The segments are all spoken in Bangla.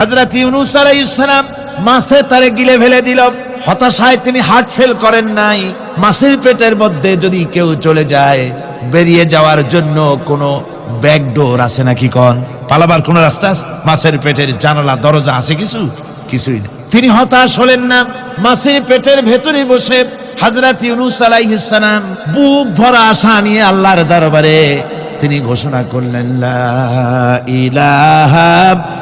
হযরত ইউনূস আলাইহিস সালাম মাছে তারে গিলে ফেলে দিল। হতাশায় তিনি হার্ট ফেল করেন নাই। মাছের পেটের মধ্যে যদি কেউ চলে যায়, বেরিয়ে যাওয়ার জন্য কোনো ব্যাকডোর আছে নাকি কন? পালাবার কোন রাস্তা মাছের পেটের জানালা, দরজা আছে কিছু? কিছুই না। তিনি হতাশ হলেন না। মাছের পেটের ভেতরে বসে হযরত ইউনূস আলাইহিস সালাম বুক ভরা আশা নিয়ে আল্লাহর দরবারে তিনি ঘোষণা করলেন, লা ইলাহা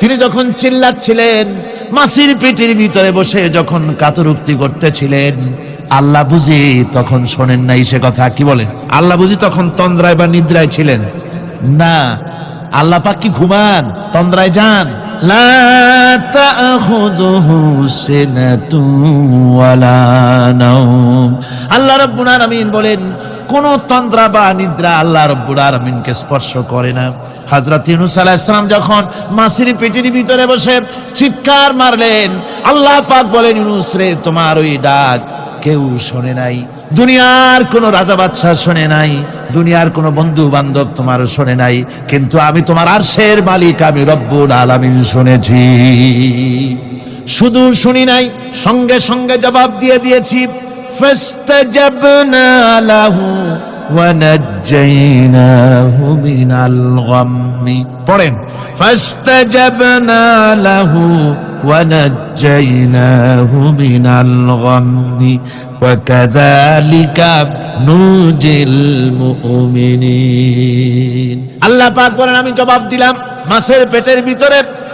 তিনি যখন চিল্লাচ্ছিলেন, মাসির পেটের ভিতরে বসে যখন কাতরুক্তি করতেছিলেন, আল্লাহ বুঝি তখন শোনেন নাই সে কথা, কি বলেন? আল্লাহ বুঝি তখন তন্দ্রায় বা নিদ্রায় ছিলেন? না, আল্লাহ পাক কি ঘুমান? তন্দ্রায় যান। লা আল্লাহ রাব্বুল আলামিন বলেন কোন তন্দ্রা বা নিদ্রা আল্লাহ রব্বুল আলামিনকে স্পর্শ করে না। হযরত ইউনূস আলাইহিস সালাম যখন মাসির পেটের ভিতরে বসে চিৎকার মারলেন, আল্লাহ পাক বলেন, ইউনূস রে, তোমার ওই ডাক কেউ শোনে নাই। দুনিয়ার কোন রাজা বাদশাহ শোনে নাই। দুনিয়ার কোন বন্ধু বান্ধব তোমার শোনে নাই। কিন্তু আমি তোমার আরশের মালিক, আমি রব্বুল আলামিন শুনেছি। শুধু শুনি নাই, সঙ্গে সঙ্গে জবাব দিয়ে দিয়েছি। فاستجبنا له ونجيناه من الغم পড়েন فاستجبنا له ونجيناه من الغم وكذلك نجي المؤمنين আল্লাহ পাক বলেন আমি জবাব দিলাম মাছের পেটের ভিতরে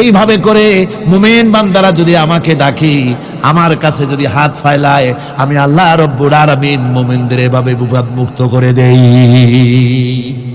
এইভাবে করে মুমিন বান্দারা যদি আমাকে ডাকি, আমার কাছে যদি হাত ফাইলায়, আমি আল্লাহ রব্বুর আরবিন মুমিনদের এভাবে বিপদ মুক্ত করে দেই।